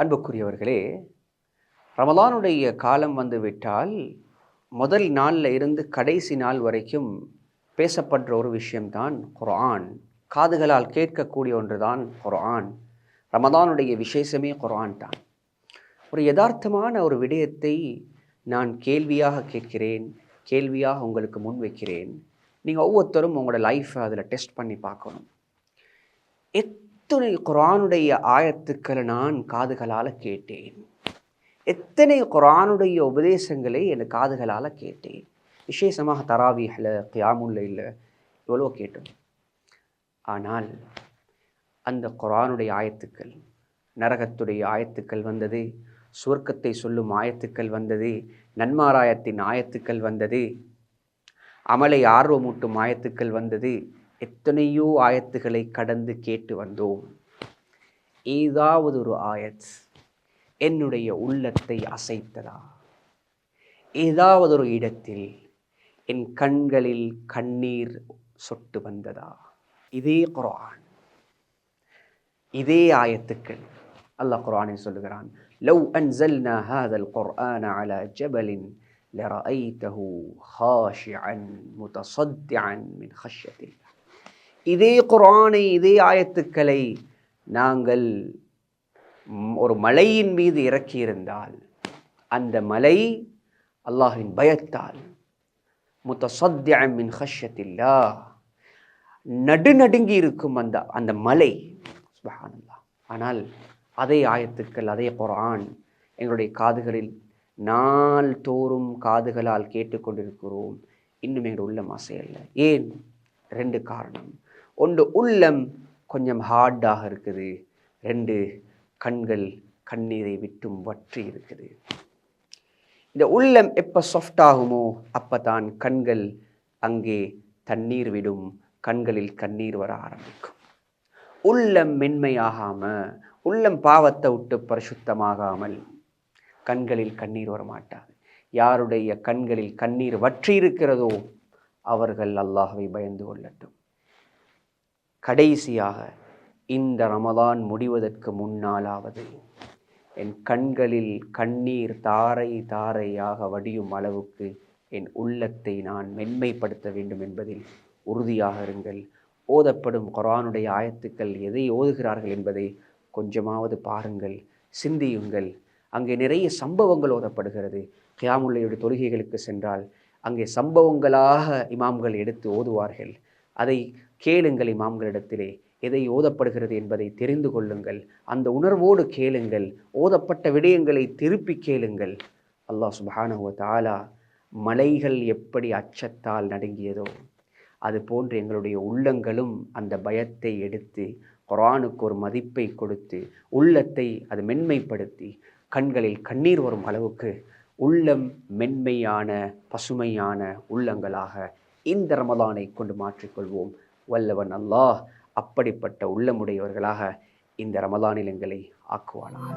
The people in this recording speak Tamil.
அன்புக்குரியவர்களே ரமலானுடைய காலம் வந்துவிட்டால் முதல் நாளில் இருந்து கடைசி நாள் வரைக்கும் பேசப்படுற ஒரு விஷயம்தான் குர்ஆன். காதுகளால் கேட்கக்கூடிய ஒன்று தான் குர்ஆன். ரமதானுடைய விசேஷமே குர்ஆன் தான். ஒரு யதார்த்தமான ஒரு விடயத்தை நான் கேள்வியாக கேட்கிறேன் கேள்வியாக உங்களுக்கு முன் வைக்கிறேன். நீங்கள் ஒவ்வொருத்தரும் உங்களோட லைஃப்பை அதில் டெஸ்ட் பண்ணி பார்க்கணும். எத் எத்தனை குரானுடைய ஆயத்துக்களை நான் காதுகளால் கேட்டேன். எத்தனை குரானுடைய உபதேசங்களை என் காதுகளால் கேட்டேன். விசேஷமாக தராவீஹில் கியாமுல்ல இல்லை எவ்வளோ கேட்டோம். ஆனால் அந்த குரானுடைய ஆயத்துக்கள் நரகத்துடைய ஆயத்துக்கள் வந்தது சுவர்க்கத்தை சொல்லும் ஆயத்துக்கள் வந்தது நன்மாராயத்தின் ஆயத்துக்கள் வந்தது அமலை ஆர்வமூட்டும் ஆயத்துக்கள் வந்தது எத்தனையோ ஆயத்துகளை கடந்து கேட்டு வந்தோம் ஏதாவது ஒரு ஆயத் என்னுடைய உள்ளத்தை அசைத்ததா ஏதாவது ஒரு இடத்தில் என் கண்களில் கண்ணீர் சொட்டு வந்ததா இதே குர்ஆன் இதே ஆயத்துக்கள் அல்லாஹ் குர்ஆனில் சொல்லுகிறான் லவ் அன்சல்னா ஹாதல் குர்ஆன அலா ஜபலின் لرأيته خاشعا متصدعا من خشية الله இதே குரானை இதே ஆயத்துக்களை நாங்கள் ஒரு மலையின் மீது இறக்கியிருந்தால் அந்த மலை அல்லாஹின் பயத்தால் முத்தசத்தியம் மின் ஹஷ்யத்தில்லா நடுநடுங்கி இருக்கும் அந்த அந்த மலை. சுபஹானல்லாஹ். ஆனால் அதே ஆயத்துக்கள் அதே குரான் எங்களுடைய காதுகளில் நாள் தோறும் காதுகளால் கேட்டுக்கொண்டிருக்கிறோம். இன்னும் எங்கள் உள்ளம் அசையல்ல. ஏன்? ரெண்டு காரணம். ஒன்று உள்ளம் கொஞ்சம் ஹார்டாக இருக்குது. ரெண்டு கண்கள் கண்ணீரை விட்டும் வற்றி இருக்குது. இந்த உள்ளம் எப்போ சாஃப்ட் ஆகுமோ அப்போ தான் கண்கள் அங்கே தண்ணீர் விடும். கண்களில் கண்ணீர் வர ஆரம்பிக்கும். உள்ளம் மென்மையாகாமல் உள்ளம் பாவத்தை விட்டு பரிசுத்தமாகாமல் கண்களில் கண்ணீர் வரமாட்டாது யாருடைய கண்களில் கண்ணீர் வற்றி இருக்கிறதோ அவர்கள் அல்லாஹவை பயந்து கொள்ளட்டும். கடைசியாக இந்த ரமதான் முடிவதற்கு முன்னாலாவது என் கண்களில் கண்ணீர் தாரை தாரையாக வடியும் அளவுக்கு என் உள்ளத்தை நான் மென்மைப்படுத்த வேண்டும் என்பதில் உறுதியாக இருங்கள். ஓதப்படும் குரானுடைய ஆயத்துக்கள் எதை ஓதுகிறார்கள் என்பதை கொஞ்சமாவது பாருங்கள் சிந்தியுங்கள். அங்கே நிறைய சம்பவங்கள் ஓதப்படுகிறது. கியாமுல்லையுடைய தொழுகைகளுக்கு சென்றால் அங்கே சம்பவங்களாக இமாம்கள் எடுத்து ஓதுவார்கள். அதை கேளுங்கள் இமாம்களிடத்திலே. எதை ஓதப்படுகிறது என்பதை தெரிந்து கொள்ளுங்கள். அந்த உணர்வோடு கேளுங்கள். ஓதப்பட்ட விடயங்களை திருப்பி கேளுங்கள். அல்லாஹ் சுப்ஹானஹு வ மலைகள் எப்படி அச்சத்தால் நடுங்கியதோ அது போன்று எங்களுடைய உள்ளங்களும் அந்த பயத்தை எடுத்து குரானுக்கு ஒரு மதிப்பை கொடுத்து உள்ளத்தை அது மென்மைப்படுத்தி கண்களில் கண்ணீர் வரும் அளவுக்கு உள்ளம் மென்மையான பசுமையான உள்ளங்களாக இந்த ரமதானை கொண்டு மாற்றிக்கொள்வோம். வல்லவன் அல்லாஹ் அப்படிப்பட்ட உள்ளமுடையவர்களாக இந்த ரமலானில் எங்களை ஆக்குவானாக.